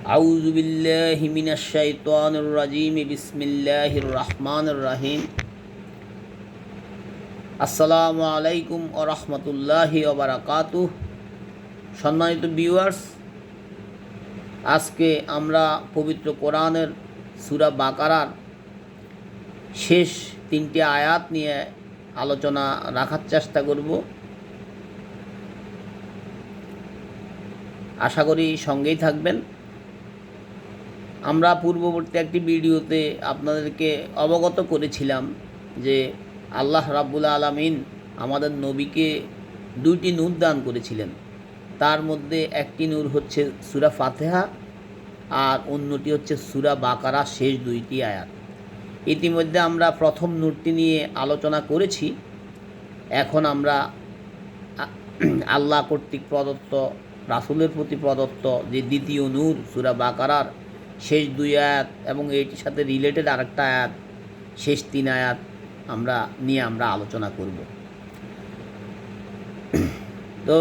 আউযু বিল্লাহি মিনাশ শাইতানির রাজিম, বিসমিল্লাহির রহমানির রহিম। আসসালামু আলাইকুম ও রহমতুল্লাহি ওবরাকাতু সম্মানিত ভিউয়ার্স, আজকে আমরা পবিত্র কোরআনের সুরা বাকারার শেষ তিনটি আয়াত নিয়ে আলোচনা রাখার চেষ্টা করব। আশা করি সঙ্গেই থাকবেন। আমরা পূর্ববর্তী একটি ভিডিওতে আপনাদেরকে অবগত করেছিলাম যে আল্লাহ রাব্বুল আলামিন আমাদের নবীকে দুইটি নূর দান করেছিলেন। তার মধ্যে একটি নূর হচ্ছে সুরা ফাতেহা আর অন্যটি হচ্ছে সুরা বাকারা শেষ দুইটি আয়াত। ইতিমধ্যে আমরা প্রথম নূরটি নিয়ে আলোচনা করেছি। এখন আমরা আল্লাহ কর্তৃক প্রদত্ত, রাসুলের প্রতি প্রদত্ত যে দ্বিতীয় নূর সুরা বাকারার শেষ দুই আয়াত এবং এটির সাথে রিলেটেড আরেকটা আয়াত শেষ তিন আয়াত আমরা নিয়ে আমরা আলোচনা করব তো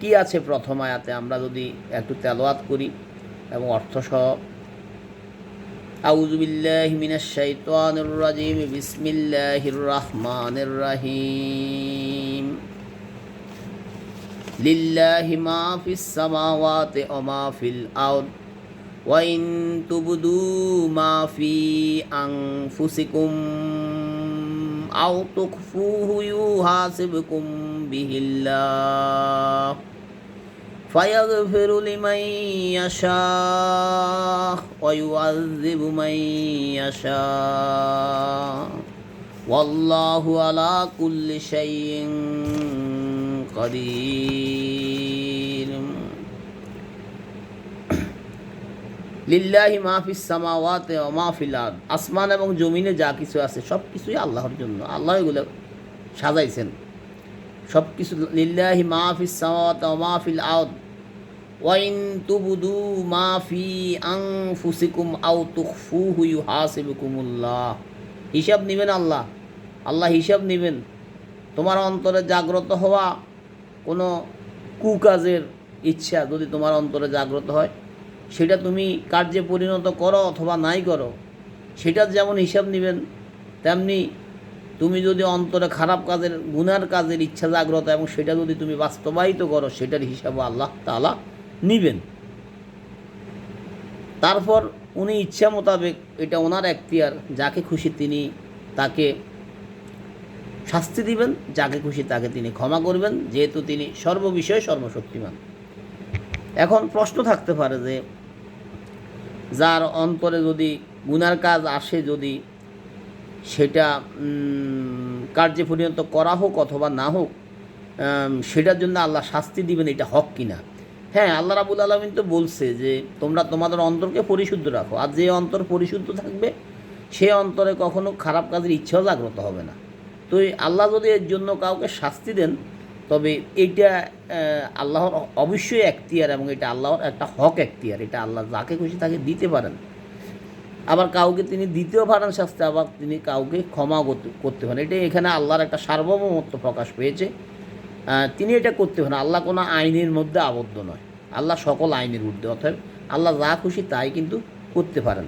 কি আছে প্রথম আয়াতে আমরা যদি একটু তেলাওয়াত করি এবং অর্থসহ أعوذ بالله من الشيطان الرجيم بسم الله الرحمن الرحيم لله ما في السماوات وما في الأرض وإن تبدوا ما في أنفسكم أو تخفوه يحاسبكم به الله فيغفر لمن يشاء ويعذب من يشاء والله على كل شيء قدير লিল্লাহি মাহফিস সামাওয়াতে ও মাহফিল আসমান এবং জমিনে যা কিছু আছে সব কিছুই আল্লাহর জন্য। আল্লাহ এগুলো সাজাইছেন। সব কিছু লিল্লাহি মাহফিস সামাওয়াতে ও মাহফিল আরদ। ওয়াইন তুবুদু মাফি আং ফুসিকুম আউ তুখফুহু ইউহাসিবুকুমুল্লাহ। হিসাব নেবেন আল্লাহ। আল্লাহ হিসাব নেবেন। তোমার অন্তরে জাগ্রত হওয়া কোনো কুকাজের ইচ্ছা যদি তোমার অন্তরে জাগ্রত হয় সেটা তুমি কার্যে পরিণত করো অথবা নাই করো, সেটার যেমন হিসাব নেবেন, তেমনি তুমি যদি অন্তরে খারাপ কাজের, গুনার কাজের ইচ্ছা জাগ্রত এবং সেটা যদি তুমি বাস্তবায়িত করো, সেটার হিসাবও আল্লাহ তাআলা নিবেন। তারপর উনি ইচ্ছা মোতাবেক এটা ওনার এখতিয়ার, যাকে খুশি তিনি তাকে শাস্তি দিবেন, যাকে খুশি তাকে তিনি ক্ষমা করবেন, যেহেতু তিনি সর্ববিষয়ে সর্বশক্তিমান। এখন প্রশ্ন থাকতে পারে যে যার অন্তরে যদি গুনার কাজ আসে যদি সেটা কার্যে পরিণত করা হোক অথবা না হোক সেটার জন্য আল্লাহ শাস্তি দিবেন এটা হক কিনা। হ্যাঁ আল্লাহ রাবুল আলমিন তো বলছে যে তোমরা তোমাদের অন্তরকে পরিশুদ্ধ রাখো। আর যে অন্তর পরিশুদ্ধ থাকবে, সে অন্তরে কখনো খারাপ কাজের ইচ্ছাও জাগ্রত হবে না। তো আল্লাহ যদি এর জন্য কাউকে শাস্তি দেন তবে এটা আল্লাহর অবশ্যই এখতিয়ার এবং এটা আল্লাহর একটা হক এখতিয়ার। এটা আল্লাহ যাকে খুশি তাকে দিতে পারেন। আবার কাউকে তিনি দিতেও পারেন শাস্তি, আবার তিনি কাউকে করতে করতে পারেন। এটা এখানে আল্লাহর একটা সার্বভৌমত্ব প্রকাশ পেয়েছে। তিনি এটা করতে পারেন। আল্লাহ কোনো আইনের মধ্যে আবদ্ধ নয়। আল্লাহ সকল আইনের ঊর্ধ্বে অর্থাৎ আল্লাহ যা খুশি তাই কিন্তু করতে পারেন।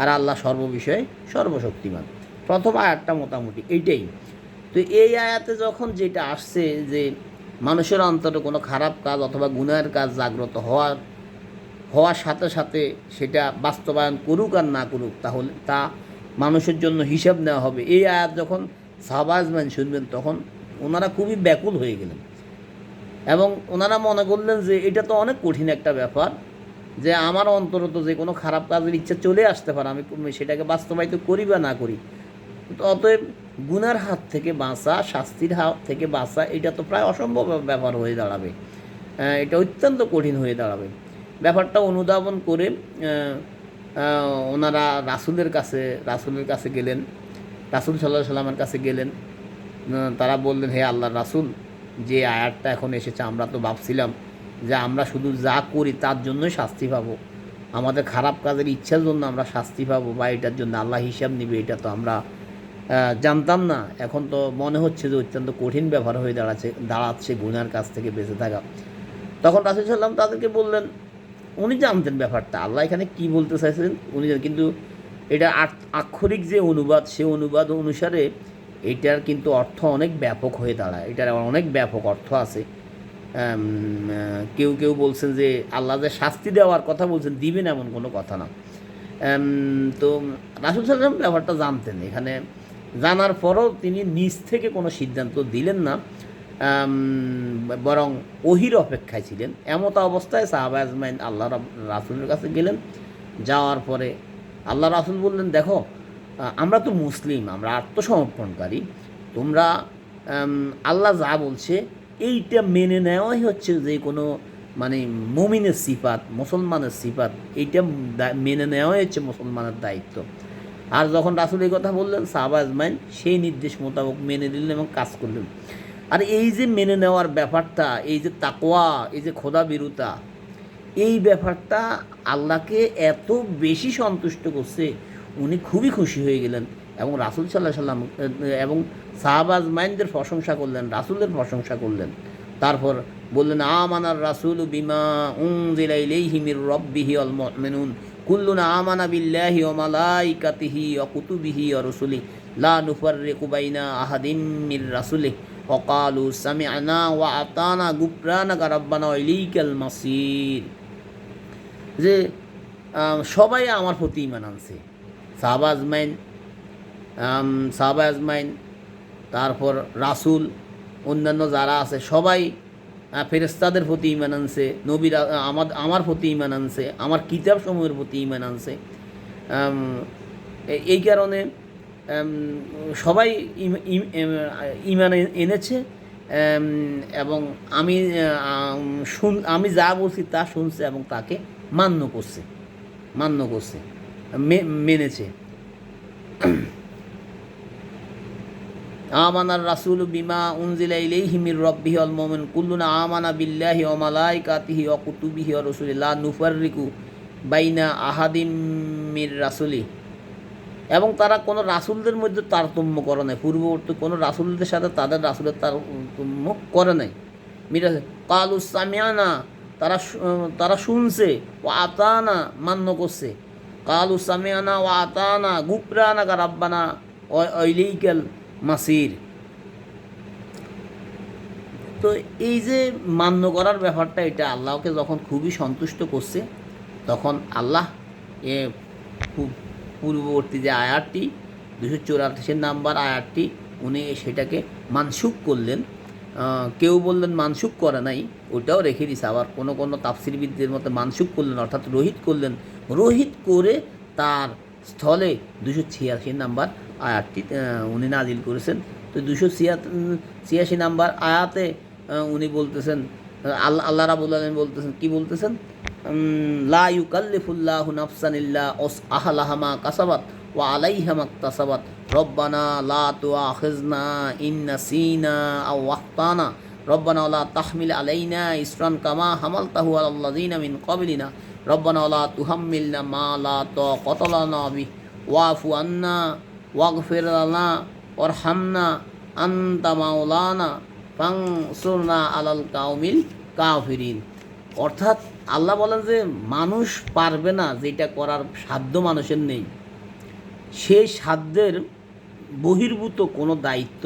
আর আল্লাহ সর্ববিষয়ে সর্বশক্তিমান। প্রথম আয়াতটা মোটামুটি এইটাই তো এই আয়াতে যখন যেটা আসছে যে মানুষের অন্তরে কোনো খারাপ কাজ অথবা গুনাহের কাজ জাগ্রত হওয়ার হওয়ার সাথে সাথে সেটা বাস্তবায়ন করুক আর না করুক, তাহলে তা মানুষের জন্য হিসাব নেওয়া হবে। এই আয়াত যখন সাহবাজমান শুনবেন, তখন ওনারা খুবই ব্যাকুল হয়ে গেলেন। এবং ওনারা মনে করলেন যে এটা তো অনেক কঠিন একটা ব্যাপার, যে আমার অন্তরত যে কোনো খারাপ কাজের ইচ্ছা চলে আসতে পারে, আমি সেটাকে বাস্তবায়িত করি বা না করি। অতএব গুনার হাত থেকে বাঁচা, শাস্তির হাত থেকে বাঁচা, এটা তো প্রায় অসম্ভব ব্যাপার হয়ে দাঁড়াবে। এটা অত্যন্ত কঠিন হয়ে দাঁড়াবে। ব্যাপারটা অনুধাবন করে ওনারা রাসুলের কাছে রাসুলের কাছে গেলেন, রাসুল সাল্লাহ সাল্লামের কাছে গেলেন। তারা বললেন, হে আল্লাহ রাসুল, যে আয়াতটা এখন এসেছে, আমরা তো ভাবছিলাম যে আমরা শুধু যা করি তার জন্যই শাস্তি পাবো। আমাদের খারাপ কাজের ইচ্ছার জন্য আমরা শাস্তি পাবো বা এটার জন্য আল্লাহ হিসাব নিবে, এটা তো আমরা জানতাম না। এখন তো মনে হচ্ছে যে অত্যন্ত কঠিন ব্যাপার হয়ে দাঁড়াচ্ছে দাঁড়াচ্ছে গুনার কাছ থেকে বেঁচে থাকা। তখন রাসুল সাল্লাম তাদেরকে বললেন, উনি জানতেন ব্যাপারটা, আল্লাহ এখানে কি বলতে চাইছেন? উনি। কিন্তু এটা আক্ষরিক যে অনুবাদ, সে অনুবাদ অনুসারে এটার কিন্তু অর্থ অনেক ব্যাপক হয়ে দাঁড়ায়। এটার অনেক ব্যাপক অর্থ আছে। কেউ কেউ বলছেন যে আল্লাহ যে শাস্তি দেওয়ার কথা বলছেন, দিবেন এমন কোনো কথা না। তো রাসুল সাল্লাম ব্যাপারটা জানতেন। এখানে জানার পরও তিনি নিজ থেকে কোনো সিদ্ধান্ত দিলেন না বরং ওহির অপেক্ষায় ছিলেন। এমত অবস্থায় সাহাবা আজমাইন আল্লাহ রাসুলের কাছে গেলেন। যাওয়ার পরে আল্লাহ রাসুল বললেন, দেখো, আমরা তো মুসলিম, আমরা আত্মসমর্পণকারী। তোমরা আল্লাহ যা বলছে, এইটা মেনে নেওয়াই হচ্ছে যে কোনো মানে মমিনের সিফাত, মুসলমানের সিফাত, এইটা মেনে নেওয়াই হচ্ছে মুসলমানের দায়িত্ব। আর যখন রাসুল এই কথা বললেন সাহাবা আজমাইন সেই নির্দেশ মোতাবেক মেনে নিলেন এবং কাজ করলেন। আর এই যে মেনে নেওয়ার ব্যাপারটা, এই যে তাকোয়া এই যে খোদা বিরুতা এই ব্যাপারটা আল্লাহকে এত বেশি সন্তুষ্ট করছে, উনি খুবই খুশি হয়ে গেলেন এবং রাসুল সাল্লাহ সাল্লাম, এবং সাহাবাজ মাইনদের প্রশংসা করলেন রাসুলের প্রশংসা করলেন। তারপর বললেন, আমানার রাসুল বিমা উনজিলা ইলাইহি মির রাব্বিহি আল মুমিনুন। কুল্লুনা আমানা বিল্লাহি ওয়া মালাইকাতিহি ওয়া কুতুবিহি ওয়া রুসুলি লা নুফাররিকু বাইনা আহাদিন মির রাসুলি ওয়াকালু সামি'না ওয়া আতানা গুফরানাকা রাব্বানা ওয়া ইলাইকাল মাসির। যে সবাই আমার প্রতি ইমান আনছে। সাহাবা আজমাইন সাহাবা আজমাইন, তারপর রাসুল, অন্যান্য যারা আছে, সবাই ফেরেস্তাদের প্রতি ইমান আনছে, নবীর আমার আমার প্রতি ইমান আনছে, আমার কিতাব সমূহের প্রতি ইমান আনছে। এই কারণে সবাই ইমান এনেছে এবং আমি শুন, আমি যা বলছি তা শুনছে এবং তাকে মান্য করছে মান্য করছে মেনেছে। আমানার রাসুল বিমা উনজিলা ইলাইহি মির রাব্বিহি আল মুমিন কুল্লুনা আমানা বিল্লাহি ওয়া মালাইকাতিহি ওয়া কুতুবিহি ওয়া রুসুলি লা বাইনা আহাদিম মির রাসুলি এবং তারা কোনো রাসুলদের মধ্যে তারতম্য করে নাই। পূর্ববর্তী কোনো রাসুলদের সাথে তাদের রাসুলের তারতম্য করে নাই। মিরা কালু সামিয়ানা তারা তারা শুনছে। ও আতানা মান্য করছে। কালু সামিয়ানা ও আতানা গুপরানা কা রাব্বানা অইলেইকাল মাসির। তো এই যে মান্য করার ব্যাপারটা, এটা আল্লাহকে যখন খুবই সন্তুষ্ট করছে, তখন আল্লাহ এ পূর্ববর্তী যে আয়াতটি দুশো চৌরাশির নাম্বার আয়াতটি, উনি সেটাকে মানসুক করলেন। কেউ বললেন মানসুক করে নাই, ওটাও রেখে দিছে। আবার কোনো কোনো তাফসিরবিদদের মতো মানসুক করলেন, অর্থাৎ রোহিত করলেন। রোহিত করে তার স্থলে দুশো ছিয়াশি নাম্বার আয়াতটি উনি নাজিল করেছেন। তো দুশো ছিয়া ছিয়াশি নাম্বার আয়াতে উনি বলতেছেন আল্লাহ আল্লাহ রাবুল আলম বলতেছেন, কি বলতেছেন? লা ইউকাল্লিফুল্লাহু নাফসান ইল্লা ওস আহলাহামা কাসাবাত ওয়া আলাইহা মাকতাসাবাত। রব্বানা লা তুআখিজনা ইন নাসিনা আও ওয়াখতানা রব্বানা লা তাহমিল আলাইনা ইসরান কামা হামালতাহু আলাল্লাযিনা মিন ক্বাবলিনা। রব্বানা লা তুহাম্মিলনা মা লা তাকাতা লানা বিহি। ওয়াফু আন্না ওয়াগফির লানা ওয়ারহামনা আনতা মাওলানা ফাংসুরনা আলাল কাউমিল কাফিরিন। অর্থাৎ আল্লাহ বলেন যে, মানুষ পারবে না যেটা করার সাধ্য মানুষের নেই। সেই সাধ্যের বহির্ভূত কোনো দায়িত্ব,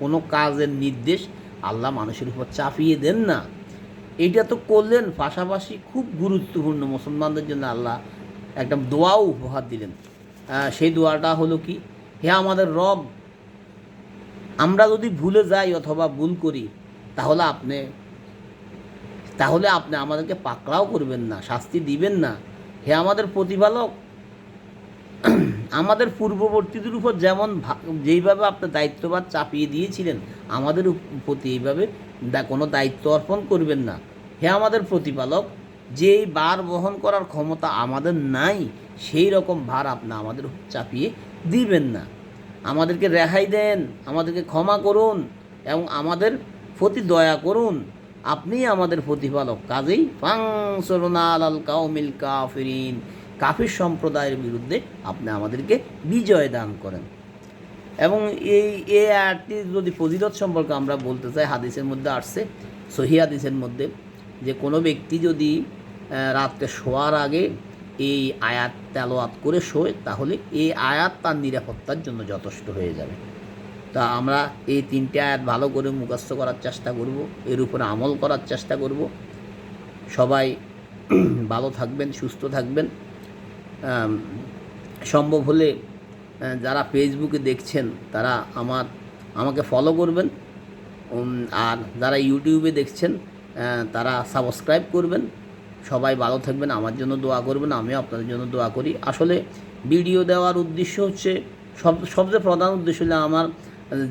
কোনো কাজের নির্দেশ আল্লাহ মানুষের উপর চাপিয়ে দেন না। এটা তো করলেন, পাশাপাশি খুব গুরুত্বপূর্ণ মুসলমানদের জন্য আল্লাহ একটা দোয়াও উপহার দিলেন। সেই দোয়াটা হলো কি? হে আমাদের রব, আমরা যদি ভুলে যাই অথবা ভুল করি, তাহলে আপনি তাহলে আপনি আমাদেরকে পাকড়াও করবেন না, শাস্তি দিবেন না। হে আমাদের প্রতিপালক, আমাদের পূর্ববর্তীদের উপর যেমন যেইভাবে আপনি দায়িত্ববাদ চাপিয়ে দিয়েছিলেন, আমাদের প্রতি এইভাবে কোনো দায়িত্ব অর্পণ করবেন না। হে আমাদের প্রতিপালক, যেই বার বহন করার ক্ষমতা আমাদের নাই, সেই রকম ভার আপনি আমাদের চাপিয়ে দিবেন না। আমাদেরকে রেহাই দেন, আমাদেরকে ক্ষমা করুন এবং আমাদের প্রতি দয়া করুন। আপনিই আমাদের প্রতিপালক, কাজেই কাউমিল কাফিরিন। কাফির সম্প্রদায়ের বিরুদ্ধে আপনি আমাদেরকে বিজয় দান করেন। এবং এই এই আয়াতটি যদি ফজিলত সম্পর্কে আমরা বলতে চাই, হাদিসের মধ্যে আসছে, সহি হাদিসের মধ্যে, যে কোনো ব্যক্তি যদি রাত্রে শোয়ার আগে এই আয়াত তেলোয়াত করে শোয়, তাহলে এই আয়াত তার নিরাপত্তার জন্য যথেষ্ট হয়ে যাবে। তা আমরা এই তিনটে আয়াত ভালো করে মুখস্থ করার চেষ্টা করব, এর উপরে আমল করার চেষ্টা করব। সবাই ভালো থাকবেন, সুস্থ থাকবেন। সম্ভব হলে যারা ফেসবুকে দেখছেন, তারা আমার, আমাকে ফলো করবেন। আর যারা ইউটিউবে দেখছেন তারা সাবস্ক্রাইব করবেন। সবাই ভালো থাকবেন, আমার জন্য দোয়া করবেন, আমিও আপনাদের জন্য দোয়া করি। আসলে ভিডিও দেওয়ার উদ্দেশ্য হচ্ছে, সব, সবচেয়ে প্রধান উদ্দেশ্য হলো আমার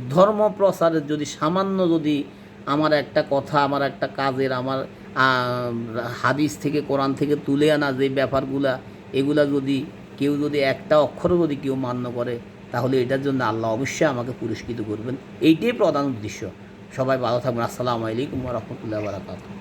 ধর্ম প্রচারের যদি সামান্য যদি আমার একটা কথা, আমার একটা কাজের, আমার হাদিস থেকে, কোরআন থেকে তুলে আনা যে ব্যাপারগুলা, এগুলা যদি কেউ যদি একটা অক্ষরও যদি কেউ মান্য করে, তাহলে এটার জন্য আল্লাহ অবশ্যই আমাকে পুরস্কৃত করবেন। এইটাই প্রধান উদ্দেশ্য। সবাই ভালো থাকবেন। আসসালামু আলাইকুম রহমতুল্লাহ বারাকাতুহ।